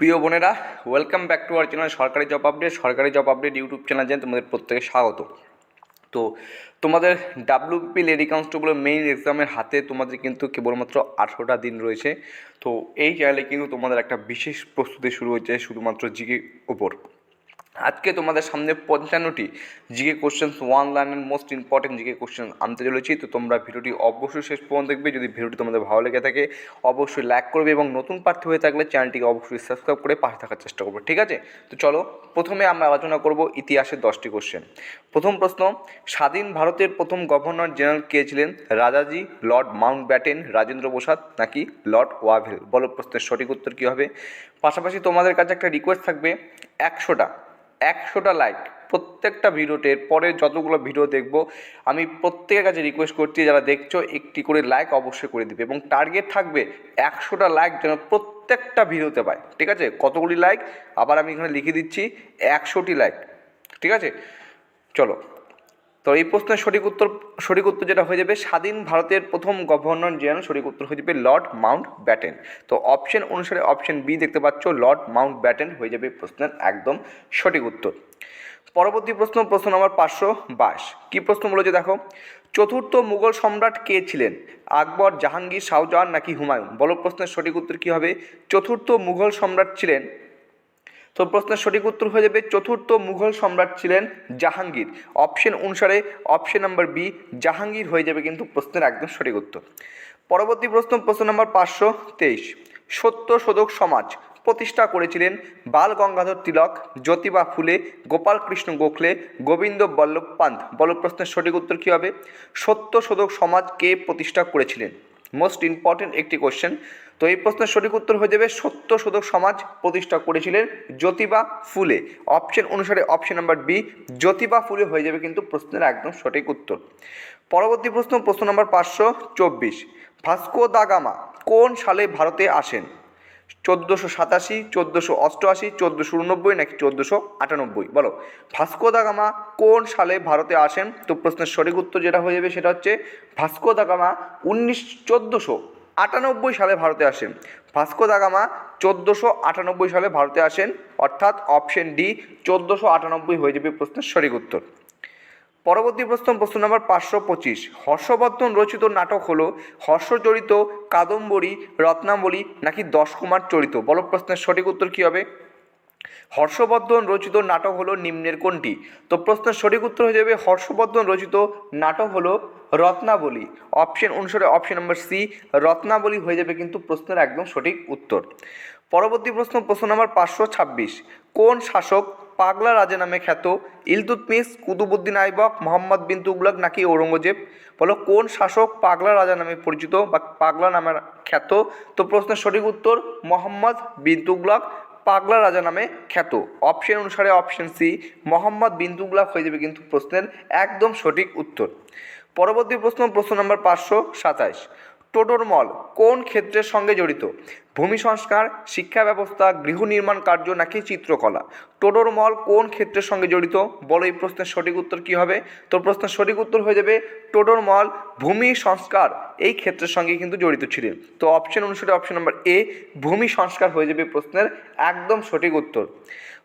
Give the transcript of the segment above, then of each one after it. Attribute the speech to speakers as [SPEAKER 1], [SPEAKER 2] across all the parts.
[SPEAKER 1] প্রিয় বোনেরা welcome back to our channel সরকারি জব আপডেট সরকারি জব আপডেট ইউটিউব চ্যানেল জানেন তোমাদের প্রত্যেকে স্বাগত। তো তোমাদের ডাব্লিউপি লেডি কনস্টেবলের মেইন এক্সামের হাতে তোমাদের কিন্তু কেবলমাত্র আঠেরোটা দিন রয়েছে। তো এই চ্যানেলে কিন্তু তোমাদের একটা বিশেষ প্রস্তুতি শুরু হয়েছে শুধুমাত্র জিকে ওপর। আজকে তোমাদের সামনে পঞ্চান্নটি জিকে কোশ্চেন্স ওয়ান লাইনের মোস্ট ইম্পর্টেন্ট জিকে কোশ্চেন আনতে চলেছি। তো তোমরা ভিডিওটি অবশ্যই শেষ পর্যন্ত দেখবে। যদি ভিডিওটি তোমাদের ভালো লেগে থাকে, অবশ্যই লাইক করবে এবং নতুন প্রার্থী হয়ে থাকলে চ্যানেলটিকে অবশ্যই সাবস্ক্রাইব করে পাশে থাকার চেষ্টা করবে। ঠিক আছে? তো চলো, প্রথমে আমরা আলোচনা করব ইতিহাসের দশটি কোশ্চেন প্রথম প্রশ্ন, স্বাধীন ভারতের প্রথম গভর্নর জেনারেল কে ছিলেন? Rajaji, Lord Mountbatten Rajendra Prasad নাকি লর্ড ওয়াভেল বলো প্রশ্নের সঠিক উত্তর কী হবে। পাশাপাশি তোমাদের কাছে একটা রিকোয়েস্ট থাকবে, একশোটা। একশোটা লাইক প্রত্যেকটা ভিডিওতে পরে যতগুলো ভিডিও দেখব, আমি প্রত্যেকের কাছে রিকোয়েস্ট করছি যারা দেখছ, একটি করে লাইক অবশ্যই করে দিবে এবং টার্গেট থাকবে একশোটা লাইক যেন প্রত্যেকটা ভিডিওতে পায়, ঠিক আছে? কতগুলি লাইক আবার আমি এখানে লিখে দিচ্ছি একশোটি লাইক ঠিক আছে? চলো। তো এই প্রশ্নের সঠিক উত্তর সঠিক উত্তর যেটা হয়ে যাবে, স্বাধীন ভারতের প্রথম গভর্নর জেনারেল সঠিক উত্তর হয়ে যাবে লর্ড মাউন্ট ব্যাটেন। তো অপশন অনুসারে অপশন বি দেখতে পাচ্ছ, লর্ড মাউন্ট ব্যাটেন হয়ে যাবে প্রশ্নের একদম সঠিক উত্তর। পরবর্তী প্রশ্ন প্রশ্ন নম্বর পাঁচশো বাইশ। কী প্রশ্ন বলেছে দেখো? চতুর্থ মুঘল সম্রাট কে ছিলেন? আকবর, জাহাঙ্গীর, শাহজাহান নাকি হুমায়ুন? বলো প্রশ্নের সঠিক উত্তর কী হবে? চতুর্থ মুঘল সম্রাট ছিলেন তো প্রশ্নের সঠিক উত্তর হয়ে যাবে, চতুর্থ মুঘল সম্রাট ছিলেন জাহাঙ্গীর। অপশন অনুসারে অপশন নাম্বার বি জাহাঙ্গীর হয়ে যাবে কিন্তু প্রশ্নের একদম সঠিক উত্তর। পরবর্তী প্রশ্ন প্রশ্ন নম্বর পাঁচশো তেইশ। সত্য শোধক সমাজ প্রতিষ্ঠা করেছিলেন বাল গঙ্গাধর তিলক, জ্যোতিবা ফুলে, গোপাল কৃষ্ণ গোখলে, গোবিন্দ বল্লভ পান্ত বল প্রশ্নের সঠিক উত্তর কী হবে? সত্য শোধক সমাজ কে প্রতিষ্ঠা করেছিলেন? মোস্ট ইম্পর্টেন্ট একটি কোশ্চেন তো এই প্রশ্নের সঠিক উত্তর হয়ে যাবে সত্য শোধক সমাজ প্রতিষ্ঠা করেছিলেন জ্যোতিবা ফুলে। অপশন অনুসারে অপশন নাম্বার বি জ্যোতিবা ফুলে হয়ে যাবে কিন্তু প্রশ্নের একদম সঠিক উত্তর। পরবর্তী প্রশ্ন প্রশ্ন নম্বর পাঁচশো চব্বিশ। ভাস্কো দা গামা কোন সালে ভারতে আসেন? চোদ্দোশো সাতাশি, চোদ্দোশো অষ্টআশি, চোদ্দোশো উননব্বই নাকি চোদ্দোশো আটানব্বই? বলো, ভাস্কো দা গামা কোন সালে ভারতে আসেন? তো প্রশ্নের সঠিক উত্তর যেটা হয়ে যাবে সেটা হচ্ছে ভাস্কো দা গামা উনিশ, চোদ্দোশো আটানব্বই সালে ভারতে আসেন। ভাস্কো দা গামা চোদ্দোশো আটানব্বই সালে ভারতে আসেন। অর্থাৎ অপশন ডি, চোদ্দোশো আটানব্বই হয়ে যাবে প্রশ্নের সঠিক উত্তর। পরবর্তী প্রশ্ন প্রশ্ন নম্বর পাঁচশো পঁচিশ। হর্ষবর্ধন রচিত নাটক হলো হর্ষচরিত কাদম্বরী রত্নাবলী নাকি দশকুমার চরিত? বল প্রশ্নের সঠিক উত্তর কী হবে? হর্ষবর্ধন রচিত নাটক হলো নিম্নের কোনটি? তো প্রশ্নের সঠিক উত্তর হয়ে যাবে, হর্ষবর্ধন রচিত নাটক হলো রত্নাবলী। অপশন অনুসারে অপশন নম্বর সি, রত্নাবলী হয়ে যাবে কিন্তু প্রশ্নের একদম সঠিক উত্তর। পরবর্তী প্রশ্ন প্রশ্ন নম্বর পাঁচশো ছাব্বিশ। কোন শাসক পাগলা রাজা নামে খ্যাত ইলতুতমিস কুতুবুদ্দিন আইবক, মোহাম্মদ বিন তুগলক নাকি ঔরঙ্গজেব? বলো, কোন শাসক পাগলা রাজা নামে পরিচিত বা পাগলা নামে খ্যাত? তো প্রশ্নের সঠিক উত্তর, মোহাম্মদ বিন তুগলক পাগলা রাজা নামে খ্যাত। অপশন অনুসারে অপশন সি, মোহাম্মদ বিন তুগলক হয়ে যাবে কিন্তু প্রশ্নের একদম সঠিক উত্তর। পরবর্তী প্রশ্ন প্রশ্ন নম্বর পাঁচশো সাতাইশ। টোডরমল কোন ক্ষেত্রের সঙ্গে জড়িত? ভূমি সংস্কার, শিক্ষা ব্যবস্থা, গৃহ নির্মাণ কার্য নাকি চিত্রকলা? টোডরমল কোন ক্ষেত্রের সঙ্গে জড়িত? বলো এই প্রশ্নের সঠিক উত্তর কী হবে? তো প্রশ্নের সঠিক উত্তর হয়ে যাবে টোডরমল ভূমি সংস্কার, এই ক্ষেত্রের সঙ্গে কিন্তু জড়িত ছিলেন তো অপশন অনুসারে অপশন নাম্বার এ ভূমি সংস্কার হয়ে যাবে প্রশ্নের একদম সঠিক উত্তর।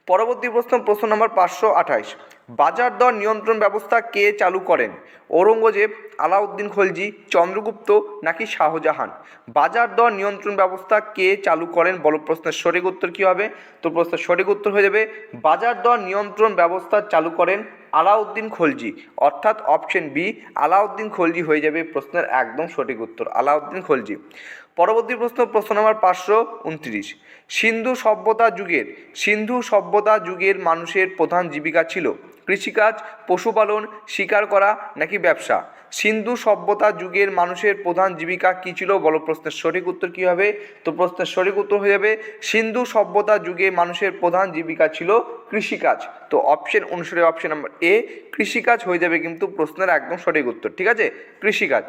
[SPEAKER 1] পরবর্তী প্রশ্ন প্রশ্ন নম্বর পাঁচশো আঠাইশ। বাজার দর নিয়ন্ত্রণ ব্যবস্থা কে চালু করেন? ঔরঙ্গজেব, আলাউদ্দিন খলজি, চন্দ্রগুপ্ত নাকি শাহজাহান? বাজার দর নিয়ন্ত্রণ ব্যবস্থা কে চালু করেন? বলো প্রশ্নের সঠিক উত্তর কী হবে? তো প্রশ্নের সঠিক উত্তর হয়ে যাবে, বাজার দর নিয়ন্ত্রণ ব্যবস্থা চালু করেন আলাউদ্দিন খলজি। অর্থাৎ অপশন বি আলাউদ্দিন খলজি হয়ে যাবে প্রশ্নের একদম সঠিক উত্তর, আলাউদ্দিন খলজি। পরবর্তী প্রশ্ন প্রশ্ন নম্বর পাঁচশো উনত্রিশ। সিন্ধু সভ্যতা যুগের, সিন্ধু সভ্যতা যুগের মানুষের প্রধান জীবিকা ছিল কৃষিকাজ, পশুপালন, শিকার করা নাকি ব্যবসা? সিন্ধু সভ্যতা যুগের মানুষের প্রধান জীবিকা কী ছিল? বলো, প্রশ্নের সঠিক উত্তর কী হবে? তো প্রশ্নের সঠিক উত্তর হয়ে যাবে, সিন্ধু সভ্যতা যুগে মানুষের প্রধান জীবিকা ছিল কৃষিকাজ। তো অপশন অনুসারে অপশন নাম্বার এ কৃষিকাজ হয়ে যাবে কিন্তু প্রশ্নের একদম সঠিক উত্তর, ঠিক আছে? কৃষিকাজ।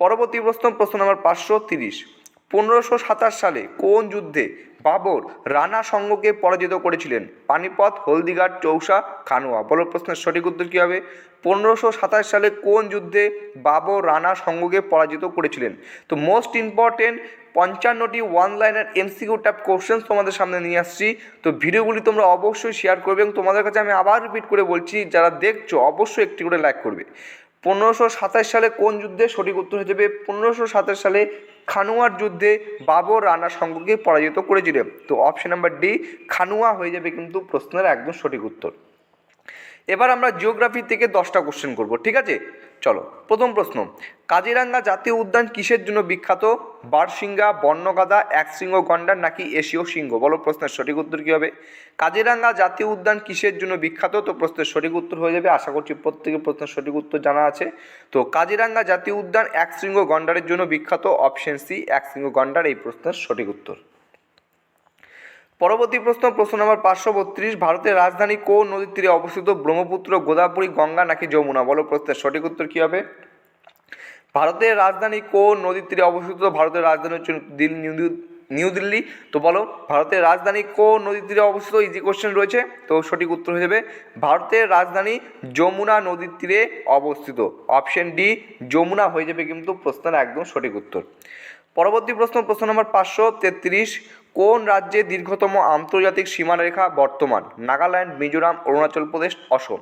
[SPEAKER 1] পরবর্তী প্রশ্ন প্রশ্ন নম্বর পাঁচশো তিরিশ। পনেরোশো সাতাশ সালে কোন যুদ্ধে বাবর রানা সঙ্গকে পরাজিত করেছিলেন? পানিপথ, হলদিঘাট, চৌসা, খানুয়া। বলো প্রশ্নের সঠিক উত্তর কী হবে? পনেরোশো সাতাশ সালে কোন যুদ্ধে বাবর রানা সঙ্গকে পরাজিত করেছিলেন? তো most important পঞ্চান্নটি one liner MCQ type question তোমাদের সামনে নিয়ে আসছি। তো ভিডিওগুলি তোমরা অবশ্যই শেয়ার করবে এবং তোমাদের কাছে আমি আবার রিপিট করে বলছি, যারা দেখছ অবশ্যই একটি করে লাইক করবে। পনেরোশো সাতাশ সালে কোন যুদ্ধে সঠিক উত্তর হয়ে যাবে পনেরোশো সাতাশ সালে খানুয়ার যুদ্ধে বাবর রানা সংঘকে পরাজিত করেছিলেন। তো অপশন নাম্বার ডি খানুয়া হয়ে যাবে কিন্তু প্রশ্নের একদম সঠিক উত্তর। এবার আমরা জিওগ্রাফি থেকে দশটা কোশ্চেন করব, ঠিক আছে? চলো, প্রথম প্রশ্ন। কাজিরাঙ্গা জাতীয় উদ্যান কিসের জন্য বিখ্যাত? বারসিঙ্গা বন্যগাদা একশৃঙ্গ গন্ডার নাকি এশীয় সিংহ বলো প্রশ্নের সঠিক উত্তর কী হবে? কাজিরাঙ্গা জাতীয় উদ্যান কিসের জন্য বিখ্যাত? তো প্রশ্নের সঠিক উত্তর হয়ে যাবে, আশা করছি প্রত্যেকে প্রশ্নের সঠিক উত্তর জানা আছে। তো কাজিরাঙ্গা জাতীয় উদ্যান এক একশৃঙ্গ গন্ডারের জন্য বিখ্যাত? অপশন সি একশৃঙ্গ গন্ডার, এই প্রশ্নের সঠিক উত্তর। পরবর্তী প্রশ্ন প্রশ্ন নম্বর পাঁচশো বত্রিশ। ভারতের রাজধানী কোন নদীর তীরে অবস্থিত ব্রহ্মপুত্র, গোদাবরী, গঙ্গা নাকি যমুনা? বলো প্রশ্নের সঠিক উত্তর কী হবে? ভারতের রাজধানী কোন নদীর তীরে অবস্থিত? ভারতের রাজধানী হচ্ছে দিল্লি নিউ দিল- নিউ দিল্লি। তো বলো, ভারতের রাজধানী কোন নদীর তীরে অবস্থিত? ইজি কোশ্চেন রয়েছে। তো সঠিক উত্তর হয়ে যাবে, ভারতের রাজধানী যমুনা নদীর তীরে অবস্থিত। অপশন ডি যমুনা হয়ে যাবে কিন্তু প্রশ্নের একদম সঠিক উত্তর। পরবর্তী প্রশ্ন প্রশ্ন নম্বর পাঁচশো তেত্রিশ। কোন রাজ্যে দীর্ঘতম আন্তর্জাতিক সীমারেখা বর্তমান? নাগাল্যান্ড, মিজোরাম, অরুণাচল প্রদেশ, অসম।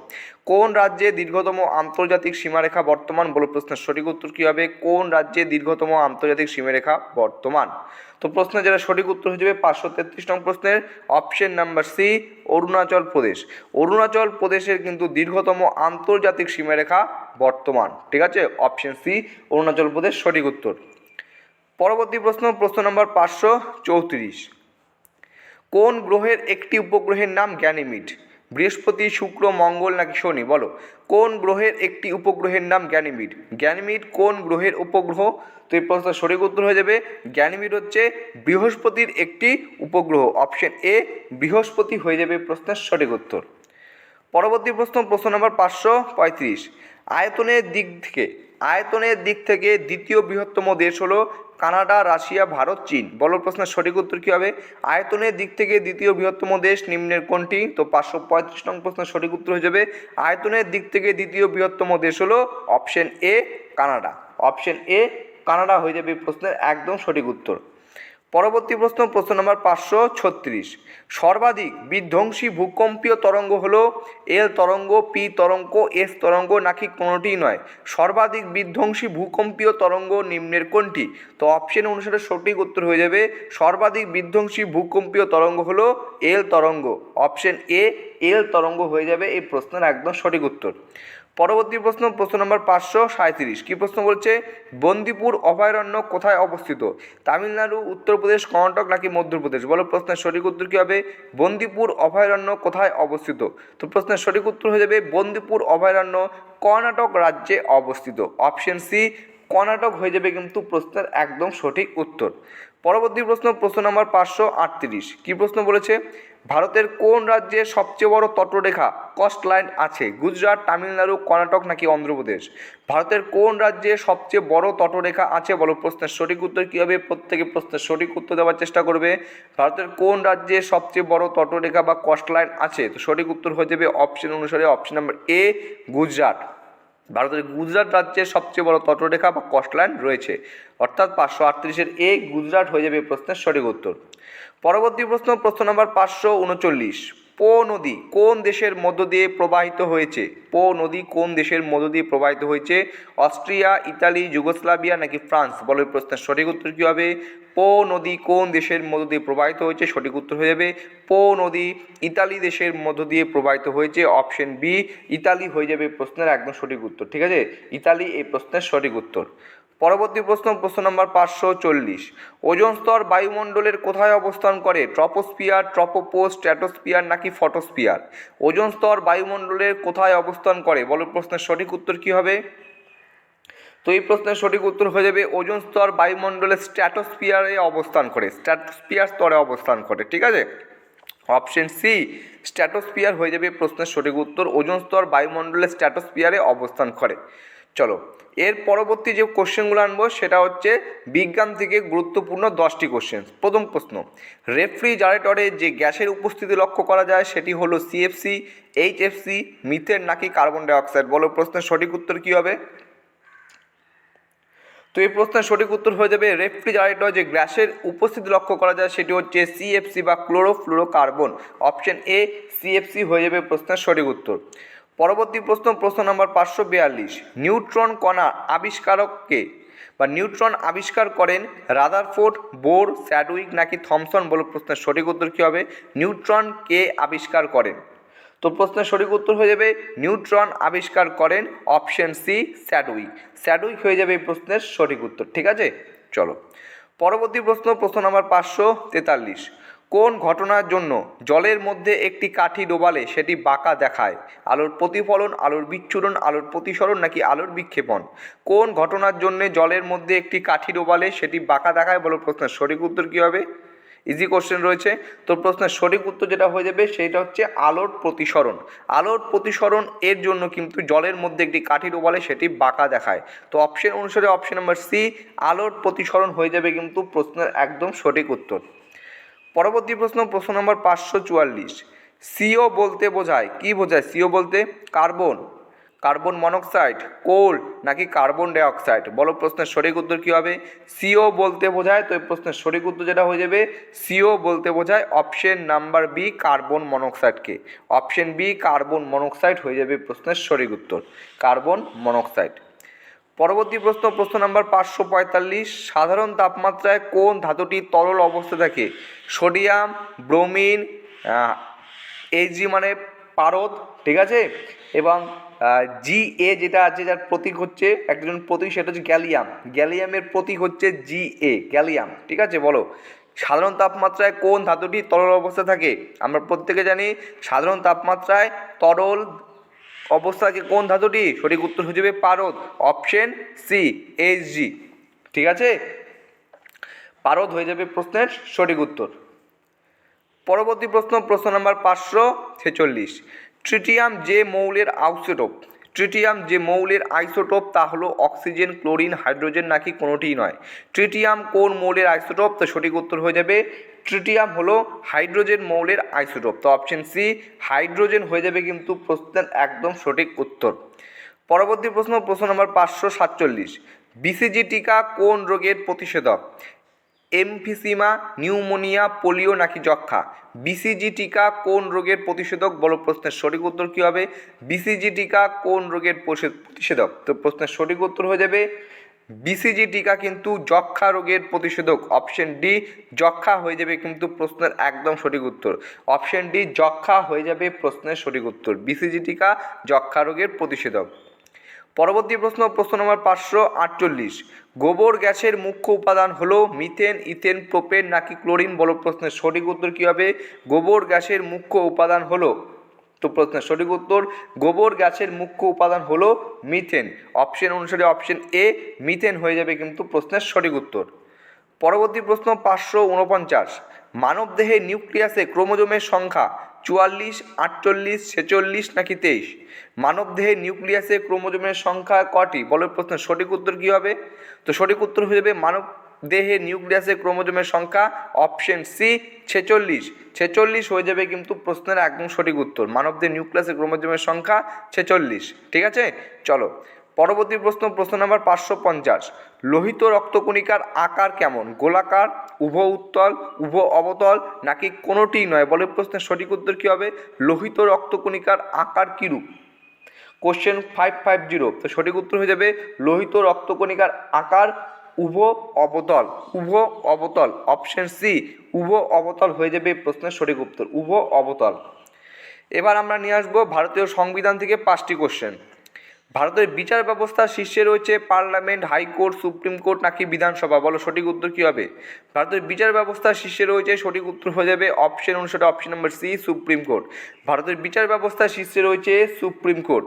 [SPEAKER 1] কোন রাজ্যে দীর্ঘতম আন্তর্জাতিক সীমারেখা বর্তমান? বলে প্রশ্নের সঠিক উত্তর কী হবে? কোন রাজ্যে দীর্ঘতম আন্তর্জাতিক সীমারেখা বর্তমান? তো প্রশ্নের যেটা সঠিক উত্তর হয়ে যাবে পাঁচশো তেত্রিশ নং প্রশ্নের option number C, Arunachal Pradesh. Arunachal প্রদেশের কিন্তু দীর্ঘতম আন্তর্জাতিক সীমারেখা বর্তমান। ঠিক আছে? অপশন সি, অরুণাচল প্রদেশ সঠিক উত্তর। পরবর্তী প্রশ্ন প্রশ্ন নম্বর পাঁচশো চৌত্রিশ। কোন গ্রহের একটি উপগ্রহের নাম গ্যানিমিড বৃহস্পতি, শুক্র, মঙ্গল নাকি শনি? বলো। কোন গ্রহের একটি উপগ্রহের নাম গ্যানিমিড গ্যানিমিড কোন গ্রহের উপগ্রহ? তো এই প্রশ্নের সঠিক উত্তর হয়ে যাবে গ্যানিমিড হচ্ছে বৃহস্পতির একটি উপগ্রহ। অপশন এ, বৃহস্পতি হয়ে যাবে প্রশ্নের সঠিক উত্তর। পরবর্তী প্রশ্ন প্রশ্ন নম্বর পাঁচশো পঁয়ত্রিশ। আয়তনের দিক থেকে আয়তনের দিক থেকে দ্বিতীয় বৃহত্তম দেশ হলো কানাডা, রাশিয়া, ভারত, চীন। বলো প্রশ্নের সঠিক উত্তর কী হবে? আয়তনের দিক থেকে দ্বিতীয় বৃহত্তম দেশ নিম্নের কোনটি? তো পাঁচশো পঁয়ত্রিশ নং প্রশ্নের সঠিক উত্তর হয়ে যাবে। আয়তনের দিক থেকে দ্বিতীয় বৃহত্তম দেশ হলো option A, Canada. Option A, Canada হয়ে যাবে প্রশ্নের একদম সঠিক উত্তর। পরবর্তী প্রশ্ন প্রশ্ন নম্বর পাঁচশো ছত্রিশ। সর্বাধিক বিধ্বংসী ভূকম্পীয় তরঙ্গ হলো এল তরঙ্গ, পি তরঙ্গ, এস তরঙ্গ নাকি কোনোটিই নয়? সর্বাধিক বিধ্বংসী ভূকম্পীয় তরঙ্গ নিম্নের কোনটি? তো অপশন অনুসারে সঠিক উত্তর হয়ে যাবে, সর্বাধিক বিধ্বংসী ভূকম্পীয় তরঙ্গ হলো এল তরঙ্গ। অপশন এ এল তরঙ্গ হয়ে যাবে এই প্রশ্নের একদম সঠিক উত্তর। পরবর্তী প্রশ্ন প্রশ্ন নম্বর পাঁচশো সাঁত্রিশ কী প্রশ্ন বলছে? বন্দিপুর অভয়ারণ্য কোথায় অবস্থিত? তামিলনাড়ু, উত্তরপ্রদেশ, কর্ণাটক নাকি মধ্যপ্রদেশ? বলো, প্রশ্নের সঠিক উত্তর কী হবে? বন্দিপুর অভয়ারণ্য কোথায় অবস্থিত? তো প্রশ্নের সঠিক উত্তর হয়ে যাবে বন্দিপুর অভয়ারণ্য কর্ণাটক রাজ্যে অবস্থিত। অপশন সি, কর্ণাটক হয়ে যাবে কিন্তু প্রশ্নের একদম সঠিক উত্তর। পরবর্তী প্রশ্ন প্রশ্ন নম্বর পাঁচশো আটত্রিশ। কী প্রশ্ন বলেছে? ভারতের কোন রাজ্যে সবচেয়ে বড় তটরেখা কস্ট লাইন আছে? গুজরাট, তামিলনাড়ু, কর্ণাটক নাকি অন্ধ্রপ্রদেশ? ভারতের কোন রাজ্যে সবচেয়ে বড় তটরেখা আছে? বলো প্রশ্নের সঠিক উত্তর কী হবে? প্রত্যেকে প্রশ্নের সঠিক উত্তর দেওয়ার চেষ্টা করবে। ভারতের কোন রাজ্যে সবচেয়ে বড় তটরেখা বা কস্ট লাইন আছে? তো সঠিক উত্তর হয়ে যাবে অপশন অনুসারে অপশন নাম্বার এ গুজরাট। ভারতের গুজরাট রাজ্যের সবচেয়ে বড় তটরেখা বা কস্টল্যান্ড রয়েছে। অর্থাৎ পাঁচশো আটত্রিশের এ গুজরাট হয়ে যাবে এই প্রশ্নের সঠিক উত্তর। পরবর্তী প্রশ্ন প্রশ্ন নম্বর পাঁচশো উনচল্লিশ। পো নদী কোন দেশের মধ্য দিয়ে প্রবাহিত হয়েছে? পো নদী কোন দেশের মধ্য দিয়ে প্রবাহিত হয়েছে? অস্ট্রিয়া, ইতালি, যুগোস্লাভিয়া নাকি ফ্রান্স? বলো প্রশ্নের সঠিক উত্তর কী হবে? পো নদী কোন দেশের মধ্য দিয়ে প্রবাহিত হয়েছে? সঠিক উত্তর হয়ে যাবে পো নদী। ইতালি দেশের মধ্য দিয়ে প্রবাহিত হয়েছে? অপশন বি, ইতালি হয়ে যাবে প্রশ্নের একদম সঠিক উত্তর। ঠিক আছে? ইতালি এই প্রশ্নের সঠিক উত্তর। পরবর্তী প্রশ্ন প্রশ্ন নম্বর পাঁচশো চল্লিশ। ওজন স্তর বায়ুমণ্ডলের কোথায় অবস্থান করে? ট্রপোস্পিয়ার ট্রপোপোজ স্ট্র্যাটোস্পিয়ার নাকি ফটোস্পিয়ার ওজন স্তর বায়ুমণ্ডলের কোথায় অবস্থান করে? বলো প্রশ্নের সঠিক উত্তর কী হবে? তো এই প্রশ্নের সঠিক উত্তর হয়ে যাবে ওজন স্তর বায়ুমণ্ডলের স্ট্র্যাটোস্পিয়ারে অবস্থান করে। স্ট্র্যাটোস্পিয়ার স্তরে অবস্থান করে, ঠিক আছে? অপশন সি স্ট্র্যাটোস্পিয়ার হয়ে যাবে প্রশ্নের সঠিক উত্তর। ওজন স্তর বায়ুমণ্ডলের স্ট্র্যাটোস্পিয়ারে অবস্থান করে। চলো, এর পরবর্তী যে কোশ্চেনগুলো আনব, সেটা হচ্ছে বিজ্ঞান থেকে গুরুত্বপূর্ণ দশটি কোশ্চেন। প্রথম প্রশ্ন, রেফ্রিজারেটরে যে গ্যাসের উপস্থিতি লক্ষ্য করা যায়, সেটি হলো সিএফসি এইচএফসি মিথেন নাকি কার্বন ডাইঅক্সাইড বলো, প্রশ্নের সঠিক উত্তর কী হবে? তো এই প্রশ্নের সঠিক উত্তর হয়ে যাবে, রেফ্রিজারেটর যে গ্যাসের উপস্থিতি লক্ষ্য করা যায়, সেটি হচ্ছে সিএফসি বা ক্লোরোফ্লুরোকার্বন অপশন এ সিএফসি হয়ে যাবে প্রশ্নের সঠিক উত্তর। পরবর্তী প্রশ্ন প্রশ্ন নম্বর পাঁচশো বিয়াল্লিশ। নিউট্রন কণা আবিষ্কারককে বা নিউট্রন আবিষ্কার করেন রাদারফোর্ড, বোর, স্যাডউইক নাকি থমসন বলে প্রশ্নের সঠিক উত্তর কী হবে? নিউট্রন কে আবিষ্কার করেন? তো প্রশ্নের সঠিক উত্তর হয়ে যাবে, নিউট্রন আবিষ্কার করেন অপশন সি, স্যাডউইক। স্যাডউইক হয়ে যাবে এই প্রশ্নের সঠিক উত্তর, ঠিক আছে? চলো। পরবর্তী প্রশ্ন প্রশ্ন নম্বর পাঁচশো তেতাল্লিশ। কোন ঘটনার জন্য জলের মধ্যে একটি কাঠি ডোবালে সেটি বাঁকা দেখায়? আলোর প্রতিফলন, আলোর বিচ্ছুরণ, আলোর প্রতিসরণ নাকি আলোর বিক্ষেপণ? কোন ঘটনার জন্য জলের মধ্যে একটি কাঠি ডোবালে সেটি বাঁকা দেখায় বলো প্রশ্নের সঠিক উত্তর কী হবে? ইজি কোশ্চেন রয়েছে। তো প্রশ্নের সঠিক উত্তর যেটা হয়ে যাবে সেটা হচ্ছে আলোর প্রতিসরণ। আলোর প্রতিসরণ এর জন্য কিন্তু জলের মধ্যে একটি কাঠি ডোবালে সেটি বাঁকা দেখায়। তো অপশন অনুসারে অপশন নাম্বার সি আলোর প্রতিসরণ হয়ে যাবে কিন্তু প্রশ্নের একদম সঠিক উত্তর। পরবর্তী প্রশ্ন প্রশ্ন নম্বর পাঁচশো চুয়াল্লিশ। সিও বলতে বোঝায়, কি বোঝায়? সিও বলতে কার্বন। কার্বন মনোক্সাইড, কোল নাকি কার্বন ডাইঅক্সাইড? বলো প্রশ্নের সঠিক উত্তর কী হবে? সিও বলতে বোঝায়, তো এই প্রশ্নের সঠিক উত্তর যেটা হয়ে যাবে, সিও বলতে বোঝায় অপশন নাম্বার বি, কার্বন মনোক্সাইডকে। অপশন বি, কার্বন মনোক্সাইড হয়ে যাবে প্রশ্নের সঠিক উত্তর, কার্বন মনোক্সাইড। পরবর্তী প্রশ্ন প্রশ্ন নাম্বার পাঁচশো পঁয়তাল্লিশ। সাধারণ তাপমাত্রায় কোন ধাতুটি তরল অবস্থা থাকে? সোডিয়াম, ব্রোমিন এইচজি মানে পারদ, ঠিক আছে? এবং জি এ যেটা আছে যার প্রতীক হচ্ছে একজন প্রতীক, সেটা হচ্ছে গ্যালিয়াম। গ্যালিয়ামের প্রতীক হচ্ছে জি এ গ্যালিয়াম, ঠিক আছে? বলো। সাধারণ তাপমাত্রায় কোন ধাতুটি তরল অবস্থা থাকে? আমরা প্রত্যেকে জানি সাধারণ তাপমাত্রায় তরল অবস্থাকে কোন ধাতুটি? সঠিক উত্তর হয়ে যাবে পারদ। অপশন সি এইচ জি ঠিক আছে? পারদ হয়ে যাবে প্রশ্নের সঠিক উত্তর। পরবর্তী প্রশ্ন প্রশ্ন নাম্বার পাঁচশো ছেচল্লিশ। ট্রিটিয়াম যে মৌলের আইসোটোপ, ট্রিটিয়াম যে মৌলের আইসোটোপ তা হলো অক্সিজেন, ক্লোরিন, হাইড্রোজেন নাকি কোনোটিই নয়। ট্রিটিয়াম কোন মৌলের আইসোটোপ? তো সঠিক উত্তর হয়ে যাবে ট্রিটিয়াম হলো হাইড্রোজেন মৌলের আইসোটোপ তো অপশন সি হাইড্রোজেন হয়ে যাবে কিন্তু প্রশ্নের একদম সঠিক উত্তর। পরবর্তী প্রশ্ন প্রশ্ন নম্বর পাঁচশো সাতচল্লিশ। বিসিজি টিকা কোন রোগের প্রতিষেধক? এমফিসিমা, নিউমোনিয়া, পোলিও নাকি যক্ষা বিসিজি টিকা কোন রোগের প্রতিষেধক? বলো প্রশ্নের সঠিক উত্তর কী হবে? বিসিজি টিকা কোন রোগের প্রতিষেধক? তো প্রশ্নের সঠিক উত্তর হয়ে যাবে বিসিজি টিকা কিন্তু যক্ষা রোগের প্রতিষেধক। অপশন ডি যক্ষা হয়ে যাবে কিন্তু প্রশ্নের একদম সঠিক উত্তর। অপশন ডি যক্ষা হয়ে যাবে প্রশ্নের সঠিক উত্তর। বিসিজি টিকা যক্ষা রোগের প্রতিষেধক। পরবর্তী প্রশ্ন প্রশ্ন নম্বর পাঁচশো আটচল্লিশ। গোবর গ্যাসের মুখ্য উপাদান হলো মিথেন, ইথেন, প্রোপেন নাকি ক্লোরিন বলো প্রশ্নের সঠিক উত্তর কী হবে? গোবর গ্যাসের মুখ্য উপাদান হলো তো প্রশ্নের সঠিক উত্তর, গোবর গ্যাসের মুখ্য উপাদান হলো মিথেন। অপশন অনুসারে অপশন এ মিথেন হয়ে যাবে কিন্তু প্রশ্নের সঠিক উত্তর। পরবর্তী প্রশ্ন পাঁচশো উনপঞ্চাশ মানবদেহে নিউক্লিয়াসে ক্রোমোজোমের সংখ্যা চুয়াল্লিশ, আটচল্লিশ, ছেচল্লিশ নাকি তেইশ? মানবদেহে নিউক্লিয়াসে ক্রোমোজোমের সংখ্যা কটি? বলো প্রশ্নের সঠিক উত্তর কী হবে? তো সঠিক উত্তর হয়ে যাবে মানব দেহে নিউক্লিয়াসে ক্রোমোজোমের সংখ্যা অপশন সি ছেচল্লিশ। ছেচল্লিশ হয়ে যাবে কিন্তু প্রশ্নের একদম সঠিক উত্তর। মানবদের নিউক্লিয়াসে ক্রোমোজোমের সংখ্যা ছেচল্লিশ। ঠিক আছে? চলো, পরবর্তী প্রশ্ন প্রশ্ন নাম্বার পাঁচশো পঞ্চাশ। লোহিত রক্তকণিকার আকার কেমন? গোলাকার, উভ উত্তল, উভ অবতল, নাকি কোনোটিই নয়? বলে প্রশ্নের সঠিক উত্তর কী হবে? লোহিত রক্তকণিকার আকার কীরূপ? কোশ্চেন ফাইভ ফাইভ জিরো তো সঠিক উত্তর হয়ে যাবে, লোহিত রক্তকণিকার আকার উভ অবতল উভ অবতল অপশন সি উভ অবতল হয়ে যাবে প্রশ্নের সঠিক উত্তর, উভ অবতল। এবার আমরা নিয়ে আসব ভারতীয় সংবিধান থেকে পাঁচটি কোশ্চেন ভারতের বিচার ব্যবস্থা শীর্ষে রয়েছে পার্লামেন্ট, হাইকোর্ট, সুপ্রিম কোর্ট নাকি বিধানসভা? বলো, সঠিক উত্তর কী হবে? ভারতের বিচার ব্যবস্থা শীর্ষে রয়েছে, সঠিক উত্তর হয়ে যাবে অপশন অনুসারে option number C supreme court. ভারতের বিচার ব্যবস্থা শীর্ষে রয়েছে সুপ্রিম কোর্ট।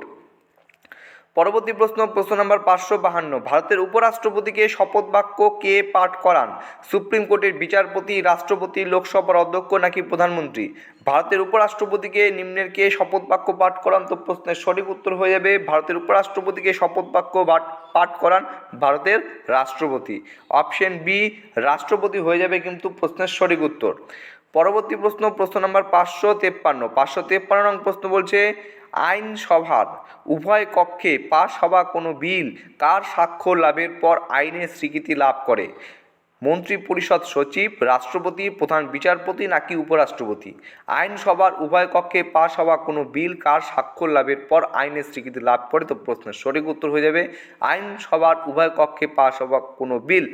[SPEAKER 1] পরবর্তী প্রশ্ন প্রশ্ন নাম্বার পাঁচশো বাহান্ন। ভারতের উপরাষ্ট্রপতিকে শপথ বাক্য কে পাঠ করান? সুপ্রিম কোর্টের বিচারপতি, রাষ্ট্রপতি, লোকসভার অধ্যক্ষ নাকি প্রধানমন্ত্রী? ভারতের উপরাষ্ট্রপতিকে নিম্নের কে শপথ বাক্য পাঠ করান? তো প্রশ্নের সঠিক উত্তর হয়ে যাবে, ভারতের উপরাষ্ট্রপতিকে শপথ বাক্য পাঠ করান ভারতের রাষ্ট্রপতি। অপশন বি, রাষ্ট্রপতি হয়ে যাবে কিন্তু প্রশ্নের সঠিক উত্তর। পরবর্তী প্রশ্ন প্রশ্ন নাম্বার পাঁচশো তেপ্পান্ন। পাঁচশো তেপ্পান্ন নং প্রশ্ন বলছে আইনসভার উভয় কক্ষে পাশ হওয়া কোনো বিল কার স্বাক্ষর লাভের পর আইনের স্বীকৃতি লাভ করে? মন্ত্রী পরিষদ সচিব, রাষ্ট্রপতি, প্রধান বিচারপতি নাকি উপরাষ্ট্রপতি? আইনসভার উভয় কক্ষে পাশ হওয়া কোনো বিল কার স্বাক্ষর লাভের পর আইনের স্বীকৃতি লাভ করে? তো প্রশ্নের সঠিক উত্তর হয়ে যাবে, আইনসভার উভয় কক্ষে পাশ হওয়া কোনো বিল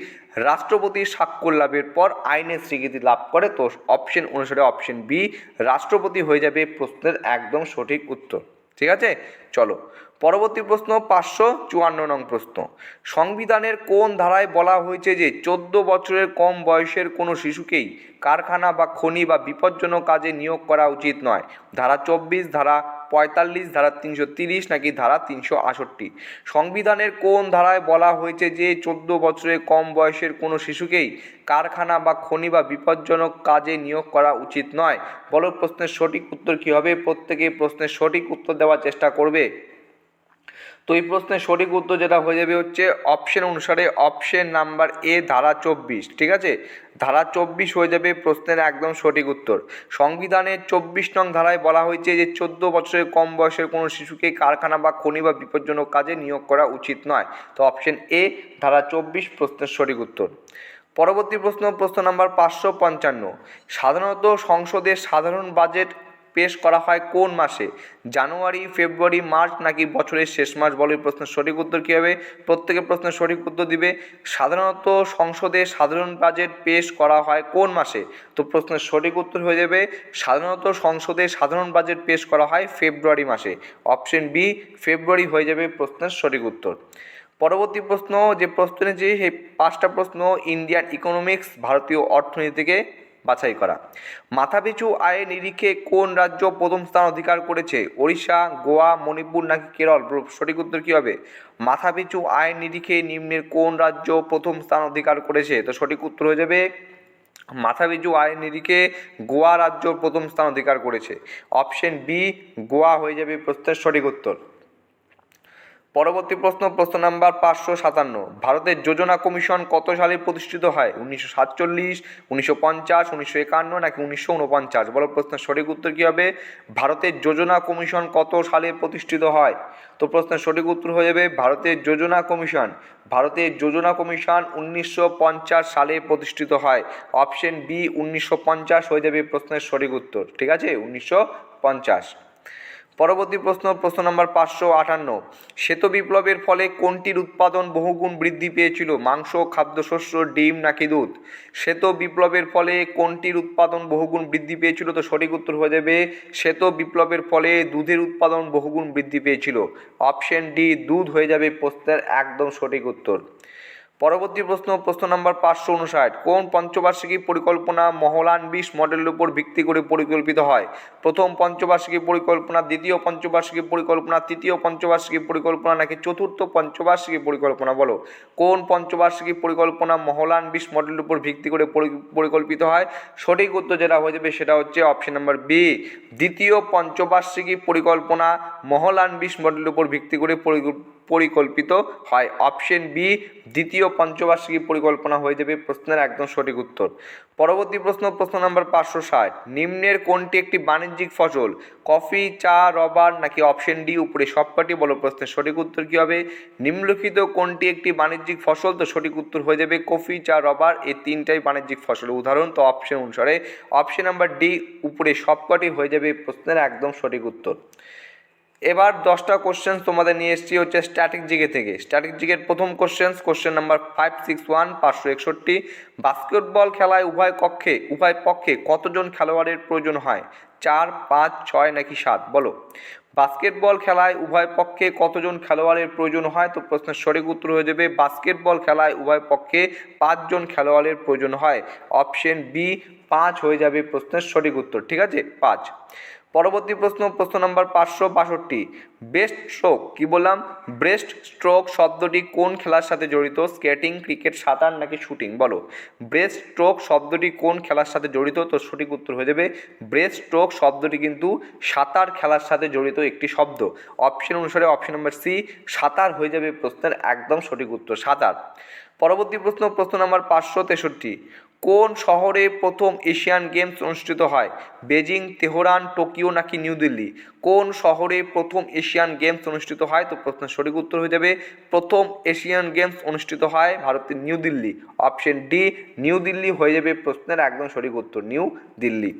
[SPEAKER 1] রাষ্ট্রপতির স্বাক্ষর লাভের পর আইনের স্বীকৃতি লাভ করে? তো অপশন অনুসারে অপশন বি, রাষ্ট্রপতি হয়ে যাবে প্রশ্নের একদম সঠিক উত্তর। ঠিক আছে? চলো। পরবর্তী প্রশ্ন, পাঁচশো চুয়ান্ন নং প্রশ্ন। সংবিধানের কোন ধারায় বলা হয়েছে যে চোদ্দ বছরের কম বয়সের কোনো শিশুকেই কারখানা বা খনি বা বিপজ্জনক কাজে নিয়োগ করা উচিত নয়। ধারা চব্বিশ, ধারা পঁয়তাল্লিশ, ধারা তিনশো তিরিশ নাকি ধারা তিনশো আষট্টি? সংবিধানের কোন ধারায় বলা হয়েছে যে চোদ্দ বছরের কম বয়সের কোনো শিশুকেই কারখানা বা খনি বা বিপজ্জনক কাজে নিয়োগ করা উচিত নয়? বলো, প্রশ্নের সঠিক উত্তর কী হবে? প্রত্যেকে প্রশ্নের সঠিক উত্তর দেওয়ার চেষ্টা করবে। তো এই প্রশ্নের সঠিক উত্তর যেটা হয়ে যাবে হচ্ছে অপশন অনুসারে অপশন নাম্বার এ ধারা চব্বিশ, ঠিক আছে? ধারা চব্বিশ হয়ে যাবে প্রশ্নের একদম সঠিক উত্তর। সংবিধানের চব্বিশ নং ধারায় বলা হয়েছে যে চোদ্দ বছরের কম বয়সের কোনো শিশুকে কারখানা বা খনি বা বিপজ্জনক কাজে নিয়োগ করা উচিত নয়। তো অপশন এ ধারা চব্বিশ প্রশ্নের সঠিক উত্তর। পরবর্তী প্রশ্ন প্রশ্ন নাম্বার পাঁচশো পঞ্চান্ন। সাধারণত সংসদের সাধারণ বাজেট পেশ করা হয় কোন মাসে? জানুয়ারি, ফেব্রুয়ারি, মার্চ নাকি বছরের শেষ মাস? বলে প্রশ্নের সঠিক উত্তর কী হবে? প্রত্যেকের প্রশ্নের সঠিক উত্তর দিবে, সাধারণত সংসদে সাধারণ বাজেট পেশ করা হয় কোন মাসে? তো প্রশ্নের সঠিক উত্তর হয়ে যাবে, সাধারণত সংসদে সাধারণ বাজেট পেশ করা হয় ফেব্রুয়ারি মাসে। অপশন বি, ফেব্রুয়ারি হয়ে যাবে প্রশ্নের সঠিক উত্তর। পরবর্তী প্রশ্ন, যে প্রশ্ন যে সেই পাঁচটা প্রশ্ন, ইন্ডিয়ান ইকোনমিক্স, ভারতীয় অর্থনীতি থেকে বাছাই করা। মাথাপিছু আয়ের নিরিখে কোন রাজ্য প্রথম স্থান অধিকার করেছে? ওড়িশা, গোয়া, মণিপুর নাকি কেরল? সঠিক উত্তর কী হবে? মাথাপিছু আয়ের নিরিখে নিম্নের কোন রাজ্য প্রথম স্থান অধিকার করেছে? তো সঠিক উত্তর হয়ে যাবে, মাথাপিছু আয়ের নিরিখে গোয়া রাজ্য প্রথম স্থান অধিকার করেছে। অপশন বি, গোয়া হয়ে যাবে প্রশ্নের সঠিক উত্তর। পরবর্তী প্রশ্ন প্রশ্ন নাম্বার পাঁচশো সাতান্ন। ভারতের যোজনা কমিশন কত সালে প্রতিষ্ঠিত হয়? উনিশশো সাতচল্লিশ, উনিশশো পঞ্চাশ, উনিশশো একান্ন নাকি উনিশশো উনপঞ্চাশ বলো প্রশ্নের সঠিক উত্তর কী হবে? ভারতের যোজনা কমিশন কত সালে প্রতিষ্ঠিত হয়? তো প্রশ্নের সঠিক উত্তর হয়ে যাবে ভারতের যোজনা কমিশন। ভারতের যোজনা কমিশন উনিশশো পঞ্চাশ সালে প্রতিষ্ঠিত হয়। অপশন বি উনিশশো পঞ্চাশ হয়ে যাবে প্রশ্নের সঠিক উত্তর। ঠিক আছে? উনিশশো পঞ্চাশ। পরবর্তী প্রশ্ন প্রশ্ন নম্বর পাঁচশো আটান্ন। শ্বেত বিপ্লবের ফলে কোনটির উৎপাদন বহুগুণ বৃদ্ধি পেয়েছিল? মাংস, খাদ্যশস্য, ডিম নাকি দুধ? শ্বেত বিপ্লবের ফলে কোনটির উৎপাদন বহুগুণ বৃদ্ধি পেয়েছিল? তো সঠিক উত্তর হয়ে যাবে, শ্বেত বিপ্লবের ফলে দুধের উৎপাদন বহুগুণ বৃদ্ধি পেয়েছিল। অপশন ডি, দুধ হয়ে যাবে প্রশ্নের একদম সঠিক উত্তর। পরবর্তী প্রশ্ন প্রশ্ন নম্বর পাঁচশো উনষাট। কোন পঞ্চবার্ষিকী পরিকল্পনা মহলান বিশ মডেলের উপর ভিত্তি করে পরিকল্পিত হয়? প্রথম পঞ্চবার্ষিকী পরিকল্পনা, দ্বিতীয় পঞ্চবার্ষিকী পরিকল্পনা, তৃতীয় পঞ্চবার্ষিকী পরিকল্পনা নাকি চতুর্থ পঞ্চবার্ষিকী পরিকল্পনা বলো? কোন পঞ্চবার্ষিকী পরিকল্পনা মহলান বিশ মডেলের উপর ভিত্তি করে পরিকল্পিত হয়? সঠিক উত্তর যেটা হয়ে যাবে সেটা হচ্ছে অপশন নাম্বার বি। দ্বিতীয় পঞ্চবার্ষিকী পরিকল্পনা মহলান বিশ মডেলের উপর ভিত্তি করে পরিকল্প- পরিকল্পিত হয়। অপশন বি, দ্বিতীয় পঞ্চবার্ষিকী পরিকল্পনা হয়ে যাবে। প্রশ্নের একদম সঠিক উত্তর। পরবর্তী প্রশ্ন প্রশ্ন নাম্বার পাঁচশো ষাট। নিম্নের কোনটি একটি বাণিজ্যিক ফসল? কফি, চা, রবার নাকি অপশন ডি, উপরে সবকটি? বলো প্রশ্নের সঠিক উত্তর কী হবে? নিম্নলিখিত কোনটি একটি বাণিজ্যিক ফসল? তো সঠিক উত্তর হয়ে যাবে কফি, চা, রবার। এই তিনটাই বাণিজ্যিক ফসল উদাহরণ। তো অপশন অনুসারে, অপশন নাম্বার ডি, উপরে সবকটি হয়ে যাবে। প্রশ্নের একদম সঠিক উত্তর। এবার দশটা কোশ্চেন তোমাদের নিয়ে এসেছি হচ্ছে স্ট্যাটিক জিকে থেকে। স্ট্যাটিক জিকের প্রথম question question number five six one পাঁচশো একষট্টি। বাস্কেটবল খেলায় উভয় কক্ষে, উভয় পক্ষে কতজন খেলোয়াড়ের প্রয়োজন হয়? চার, পাঁচ, ছয় নাকি সাত? বলো। বাস্কেটবল খেলায় উভয় পক্ষে কতজন খেলোয়াড়ের প্রয়োজন হয়? তো প্রশ্নের সঠিক উত্তর হয়ে যাবে বাস্কেটবল খেলায় উভয় পক্ষে পাঁচজন খেলোয়াড়ের প্রয়োজন হয়। অপশন বি পাঁচ হয়ে যাবে প্রশ্নের সঠিক উত্তর, ঠিক আছে? পাঁচ। পরবর্তী প্রশ্ন প্রশ্ন নাম্বার পাঁচশো বাষট্টি। বেস্ট স্ট্রোক, কি বললাম? ব্রেস্ট স্ট্রোক শব্দটি কোন খেলার সাথে জড়িত? স্কেটিং, ক্রিকেট, সাঁতার নাকি শুটিং? বলো। ব্রেস্ট স্ট্রোক শব্দটি কোন খেলার সাথে জড়িত? তো সঠিক উত্তর হয়ে যাবে, ব্রেস্ট স্ট্রোক শব্দটি কিন্তু সাঁতার খেলার সাথে জড়িত একটি শব্দ। অপশন অনুসারে অপশন নাম্বার সি, সাঁতার হয়ে যাবে প্রশ্নের একদম সঠিক উত্তর, সাঁতার। পরবর্তী প্রশ্ন প্রশ্ন নাম্বার পাঁচশো তেষট্টি। কোন শহরে প্রথম এশিয়ান গেমস অনুষ্ঠিত হয়? বেজিং, তেহরান, টোকিও নাকি নিউ দিল্লি? কোন শহরে প্রথম এশিয়ান গেমস অনুষ্ঠিত হয়? তো প্রশ্নের সঠিক উত্তর হয়ে যাবে, প্রথম এশিয়ান গেমস অনুষ্ঠিত হয় ভারতের New Delhi. Option D, New Delhi হয়ে যাবে প্রশ্নের একদম সঠিক উত্তর, নিউ দিল্লি।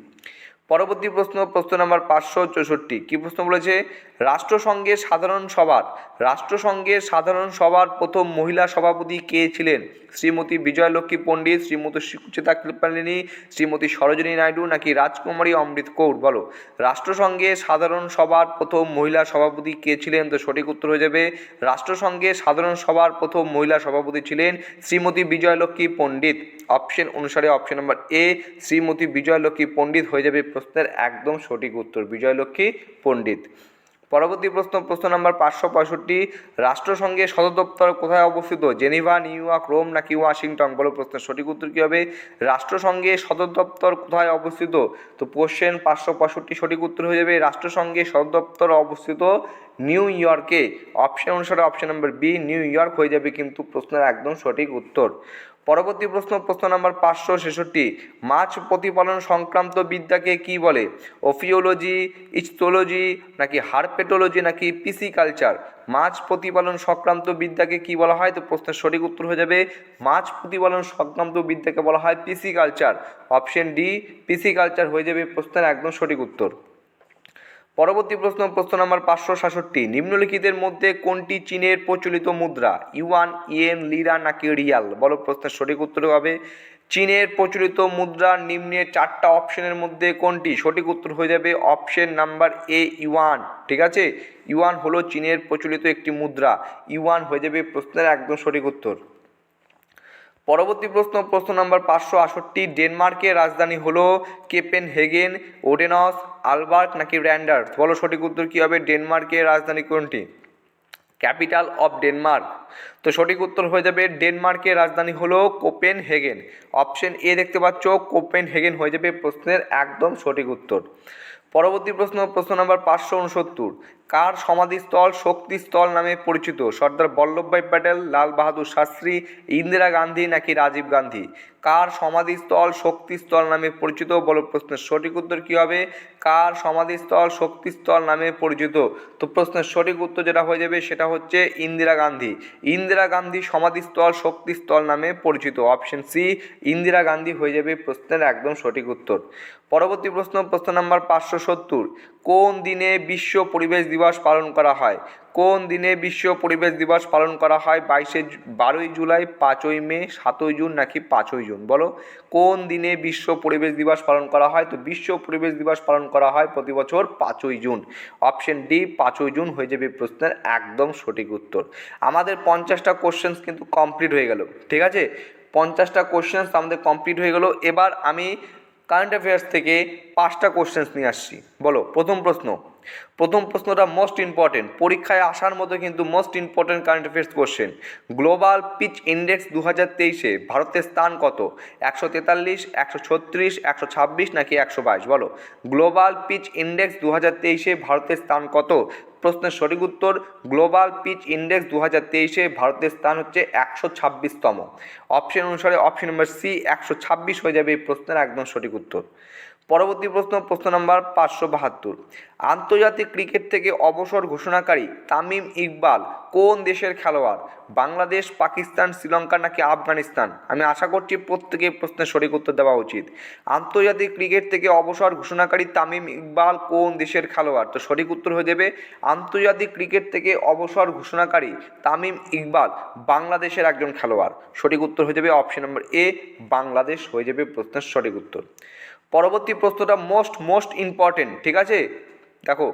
[SPEAKER 1] পরবর্তী প্রশ্ন প্রশ্ন নাম্বার পাঁচশো চৌষট্টি। কী প্রশ্ন বলেছে? রাষ্ট্রসংঘের সাধারণ সভার। রাষ্ট্রসংঘের সাধারণ সভার প্রথম মহিলা সভাপতি কে ছিলেন? শ্রীমতী বিজয়লক্ষ্মী পণ্ডিত, শ্রীমতী সুচিতা কৃপালিনী, শ্রীমতী সরোজিনী নাইডু নাকি রাজকুমারী অমৃত কৌর? বলো। রাষ্ট্রসংঘের সাধারণ সভার প্রথম মহিলা সভাপতি কে ছিলেন? তো সঠিক উত্তর হয়ে যাবে, রাষ্ট্রসংঘের সাধারণ সভার প্রথম মহিলা সভাপতি ছিলেন শ্রীমতী বিজয়লক্ষ্মী পণ্ডিত। অপশন অনুসারে option number A Shrimati Vijayalakshmi Pandit হয়ে যাবে প্রশ্নের একদম সঠিক উত্তর, বিজয়লক্ষ্মী পণ্ডিত। পরবর্তী প্রশ্ন প্রশ্ন নাম্বার পাঁচশো পঁয়ষট্টি, রাষ্ট্রসংঘের সদর দপ্তর কোথায় অবস্থিত? জেনিভা, নিউ ইয়র্ক, রোম নাকি ওয়াশিংটন? বলো প্রশ্নের সঠিক উত্তর কী হবে? রাষ্ট্রসংঘের সদর দপ্তর কোথায় অবস্থিত? তো কোশ্চেন পাঁচশো পঁয়ষট্টি সঠিক উত্তর হয়ে যাবে, রাষ্ট্রসংঘের সদর দপ্তর অবস্থিত নিউ ইয়র্কে। অপশন অনুসারে option number B New York হয়ে যাবে কিন্তু প্রশ্নের একদম সঠিক উত্তর। পরবর্তী প্রশ্ন প্রশ্ন নাম্বার পাঁচশো ছেষট্টি। মাছ প্রতিপালন সংক্রান্ত বিদ্যাকে কি বলে? ওফিওলজি ইচটোলজি নাকি হারপেটোলজি, নাকি পিসিকালচার? মাছ প্রতিপালন সংক্রান্ত বিদ্যাকে কি বলা হয়? তো প্রশ্নের সঠিক উত্তর হয়ে যাবে, মাছ প্রতিপালন সংক্রান্ত বিদ্যাকে বলা হয় পিসিকালচার। অপশন ডি, পিসিকালচার হয়ে যাবে প্রশ্নের একদম সঠিক উত্তর। পরবর্তী প্রশ্ন প্রশ্ন নাম্বার পাঁচশো সাতষট্টি। নিম্নলিখিতের মধ্যে কোনটি চীনের প্রচলিত মুদ্রা? ইউয়ান, ইয়েন, লিরা নাকি রিয়াল? বলো, প্রশ্নের সঠিক উত্তর হবে। চীনের প্রচলিত মুদ্রা নিম্নের চারটা অপশনের মধ্যে কোনটি? সঠিক উত্তর হয়ে যাবে অপশন নাম্বার এ, ইউয়ান। ঠিক আছে? ইউয়ান হলো চীনের প্রচলিত একটি মুদ্রা। ইউয়ান হয়ে যাবে প্রশ্নের একদম সঠিক উত্তর। পরবর্তী প্রশ্ন প্রশ্ন নাম্বার পাঁচশো আষট্টি ডেনমার্কের রাজধানী হলো কেপেন হেগেন ওডেনস, আলবার্ট নাকি র্যান্ডার বলো সঠিক উত্তর কী হবে? ডেনমার্কের রাজধানী কোনটি? Capital of Denmark. তো সঠিক উত্তর হয়ে যাবে ডেনমার্কের রাজধানী হলো কোপেন হেগেন অপশন এ দেখতে পাচ্ছ কোপেন হেগেন হয়ে যাবে প্রশ্নের একদম সঠিক উত্তর। পরবর্তী প্রশ্ন প্রশ্ন নম্বর পাঁচশো উনসত্তর। কার সমাধিস্থল শক্তিস্থল নামে পরিচিত? সর্দার বল্লভভাই প্যাটেল, লাল বাহাদুর শাস্ত্রী, ইন্দিরা গান্ধী নাকি রাজীব গান্ধী? কার সমাধিস্থল শক্তিস্থল নামে পরিচিত? বলো প্রশ্নের সঠিক উত্তর কী হবে? কার সমাধিস্থল শক্তিস্থল নামে পরিচিত? তো প্রশ্নের সঠিক উত্তর যেটা হয়ে যাবে সেটা হচ্ছে ইন্দিরা গান্ধী। ইন্দিরা গান্ধী সমাধিস্থল শক্তিস্থল নামে পরিচিত। অপশন সি ইন্দিরা গান্ধী হয়ে যাবে প্রশ্নের একদম সঠিক উত্তর। পরবর্তী প্রশ্ন প্রশ্ন নাম্বার পাঁচশো সত্তর। কোন দিনে বিশ্ব পরিবেশ দিবস পালন করা হয়? কোন দিনে বিশ্ব পরিবেশ দিবস পালন করা হয়? বাইশে বারোই জুলাই, পাঁচই মে, সাতই জুন নাকি পাঁচই জুন? বলো, কোন দিনে বিশ্ব পরিবেশ দিবস পালন করা হয়? তো বিশ্ব পরিবেশ দিবস পালন করা হয় প্রতি বছর পাঁচই জুন। অপশন ডি, পাঁচই জুন হয়ে যাবে প্রশ্নের একদম সঠিক উত্তর। আমাদের পঞ্চাশটা কোশ্চেন্স কিন্তু কমপ্লিট হয়ে গেল, ঠিক আছে? পঞ্চাশটা কোশ্চেন্স আমাদের কমপ্লিট হয়ে গেল। এবার আমি কারেন্ট অ্যাফেয়ার্স থেকে পাঁচটা কোশ্চেন্স নিয়ে আসছি। বলো, প্রথম প্রশ্ন প্রথম প্রশ্নটা মোস্ট ইম্পর্টেন্ট পরীক্ষায় আসার মতো কিন্তু most important current affairs question global peace index দু হাজার তেইশে ভারতের স্থান কত? একশো তেতাল্লিশ, একশো ছত্রিশ, একশো ছাব্বিশ নাকি একশো বাইশ? বলো। গ্লোবাল পিচ ইন্ডেক্স দু হাজার তেইশে ভারতের স্থান কত? প্রশ্নের সঠিক উত্তর গ্লোবাল পিচ ইন্ডেক্স দু হাজার তেইশে ভারতের স্থান হচ্ছে একশো ছাব্বিশতম। অপশন অনুসারে অপশন নম্বর সি একশো ছাব্বিশ হয়ে যাবে এই প্রশ্নের একদম সঠিক উত্তর। পরবর্তী প্রশ্ন প্রশ্ন নাম্বার পাঁচশো বাহাত্তর। আন্তর্জাতিক ক্রিকেট থেকে অবসর ঘোষণাকারী তামিম ইকবাল কোন দেশের খেলোয়াড়? বাংলাদেশ, পাকিস্তান, শ্রীলঙ্কা নাকি আফগানিস্তান? আমি আশা করছি প্রত্যেকে প্রশ্নের সঠিক উত্তর দেওয়া উচিত। আন্তর্জাতিক ক্রিকেট থেকে অবসর ঘোষণাকারী তামিম ইকবাল কোন দেশের খেলোয়াড়? তো সঠিক উত্তর হয়ে যাবে, আন্তর্জাতিক ক্রিকেট থেকে অবসর ঘোষণাকারী তামিম ইকবাল বাংলাদেশের একজন খেলোয়াড়। সঠিক উত্তর হয়ে যাবে অপশন নম্বর এ, বাংলাদেশ। হয়ে যাবে প্রশ্নের সঠিক উত্তর। পরবর্তী প্রশ্নটা মোস্ট মোস্ট ইম্পর্টেন্ট ঠিক আছে? দেখো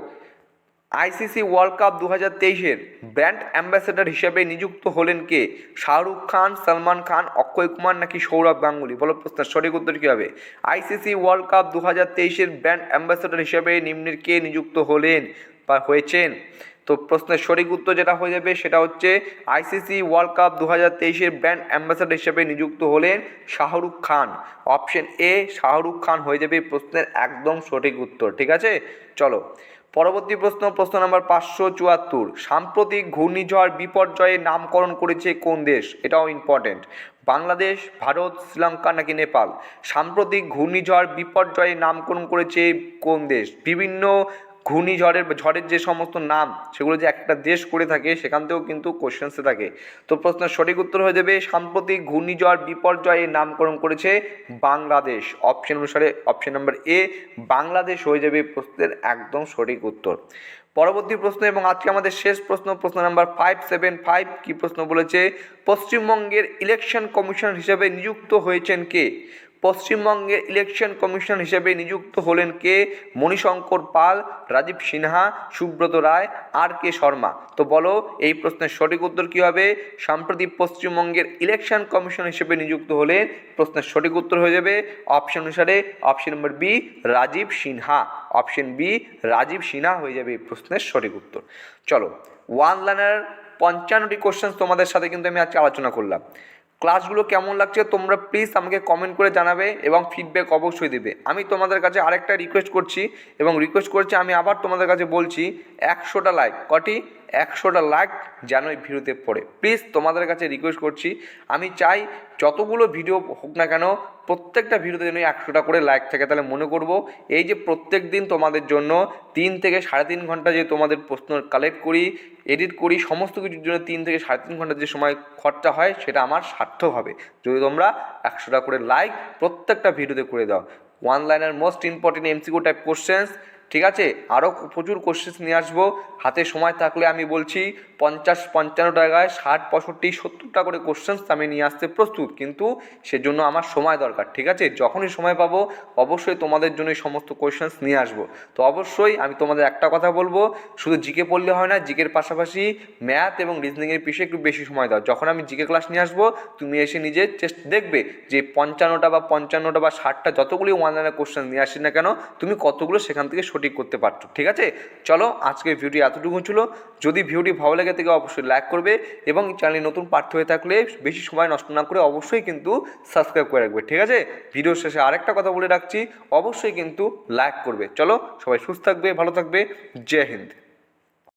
[SPEAKER 1] আইসিসি ওয়ার্ল্ড কাপ দু হাজার তেইশের ব্র্যান্ড অ্যাম্বাসেডর হিসেবে নিযুক্ত হলেন কে? শাহরুখ খান, সলমান খান, অক্ষয় কুমার নাকি সৌরভ গাঙ্গুলি? বলো প্রশ্নের সঠিক উত্তর কী হবে? আইসিসি ওয়ার্ল্ড কাপ দু হাজার তেইশের ব্র্যান্ড অ্যাম্বাসেডর হিসেবে নিম্নের কে নিযুক্ত হলেন বা হয়েছেন? তো প্রশ্নের সঠিক উত্তর যেটা হয়ে যাবে সেটা হচ্ছে আইসিসি ওয়ার্ল্ড কাপ দু হাজার তেইশের ব্র্যান্ড অ্যাম্বাসাডার হিসেবে নিযুক্ত হলেন শাহরুখ খান। অপশন এ, শাহরুখ খান হয়ে যাবে প্রশ্নের একদম সঠিক উত্তর, ঠিক আছে? চলো, পরবর্তী প্রশ্ন প্রশ্ন নাম্বার পাঁচশো চুয়াত্তর। সাম্প্রতিক ঘূর্ণিঝড় বিপর্যয়ে নামকরণ করেছে কোন দেশ? এটাও ইম্পর্টেন্ট বাংলাদেশ, ভারত, শ্রীলঙ্কা নাকি নেপাল? সাম্প্রতিক ঘূর্ণিঝড় বিপর্যয়ে নামকরণ করেছে কোন দেশ? বিভিন্ন ঘূর্ণিঝড়ের ঝড়ের যে সমস্ত নাম, সেগুলো যে একটা দেশ করে থাকে, সেখান থেকেও কিন্তু কোশ্চেন্সে থাকে। তো প্রশ্নের সঠিক উত্তর হয়ে যাবে, সাম্প্রতিক ঘূর্ণিঝড় বিপর্যয়ে নামকরণ করেছে বাংলাদেশ। অপশন অনুসারে অপশন নাম্বার এ বাংলাদেশ হয়ে যাবে প্রশ্নের একদম সঠিক উত্তর। পরবর্তী প্রশ্ন এবং আজকে আমাদের শেষ প্রশ্ন প্রশ্ন নাম্বার ফাইভ সেভেন ফাইভ কী প্রশ্ন বলেছে? পশ্চিমবঙ্গের ইলেকশন কমিশন হিসেবে নিযুক্ত হয়েছেন কে? পশ্চিমবঙ্গের ইলেকশন কমিশন হিসেবে নিযুক্ত হলেন কে? মণিশঙ্কর পাল, রাজীব সিনহা, সুব্রত রায়, আর কে শর্মা। তো বলো, এই প্রশ্নের সঠিক উত্তর কী হবে? সম্প্রতি পশ্চিমবঙ্গের ইলেকশন কমিশন হিসেবে নিযুক্ত হলেন প্রশ্নের সঠিক উত্তর হয়ে যাবে অপশন অনুসারে option number B Rajiv Sinha. Option B Rajiv Sinha হয়ে যাবে এই প্রশ্নের সঠিক উত্তর। চলো ওয়ান লাইনার পঞ্চান্নটি কোশ্চেন তোমাদের সাথে কিন্তু আমি আজকে আলোচনা করলাম। ক্লাসগুলো কেমন লাগছে তোমরা প্লিজ আমাকে কমেন্ট করে জানাবে এবং ফিডব্যাক অবশ্যই দেবে। আমি তোমাদের কাছে আরেকটা রিকোয়েস্ট করছি এবং রিকোয়েস্ট করছি, আমি আবার তোমাদের কাছে বলছি, একশোটা লাইক কটি? একশোটা লাইক যেন এই ভিডিওতে পড়ে। প্লিজ তোমাদের কাছে রিকোয়েস্ট করছি, আমি চাই যতগুলো ভিডিও হোক না কেন প্রত্যেকটা ভিডিওতে যেন একশোটা করে লাইক থাকে। তাহলে মনে করব, এই যে প্রত্যেক দিন তোমাদের জন্য তিন থেকে সাড়ে তিন ঘণ্টা যে তোমাদের প্রশ্ন কালেক্ট করি এডিট করি, সমস্ত কিছুর জন্য তিন থেকে সাড়ে তিন ঘণ্টা যে সময় খরচা হয়, সেটা আমার সার্থক হবে। যদি তোমরা একশোটা করে লাইক প্রত্যেকটা ভিডিওতে করে দাও। ওয়ান লাইনের most important MCQ type questions ঠিক আছে? আরও প্রচুর কোশ্চেন্স নিয়ে আসব। হাতে সময় থাকলে আমি বলছি, পঞ্চাশ পঞ্চান্ন টাকায় ষাট, পঁয়ষট্টি, সত্তরটা করে কোশ্চেন্স আমি নিয়ে আসতে প্রস্তুত। কিন্তু সেজন্য আমার সময় দরকার, ঠিক আছে? যখনই সময় পাবো, অবশ্যই তোমাদের জন্য এই সমস্ত কোশ্চেন্স নিয়ে আসব। তো অবশ্যই আমি তোমাদের একটা কথা বলব, শুধু জিকে পড়লে হয় না, জিকের পাশাপাশি ম্যাথ এবং রিজনিংয়ের পিছিয়ে একটু বেশি সময় দাও। যখন আমি জিকে ক্লাস নিয়ে আসব, তুমি এসে নিজের চেষ্টা দেখবে যে পঞ্চান্নটা বা পঞ্চান্নটা বা ষাটটা যতগুলি ওয়ান লাইনের কোশ্চেন নিয়ে আসি না কেন, তুমি কতগুলো সেখান থেকে সঠিক করতে পারত। ঠিক আছে? চলো আজকে ভিডিও এতটুকু ছিল। যদি ভিডিওটি ভালো লেগে থেকে, অবশ্যই লাইক করবে এবং চ্যানেলে নতুন পার্থ হয়ে থাকলে বেশি সময় নষ্ট না করে অবশ্যই কিন্তু সাবস্ক্রাইব করে রাখবে। ঠিক আছে? ভিডিও শেষে আরেকটা কথা বলে রাখছি, অবশ্যই কিন্তু লাইক করবে। চলো, সবাই সুস্থ থাকবে, ভালো থাকবে। জয় হিন্দ।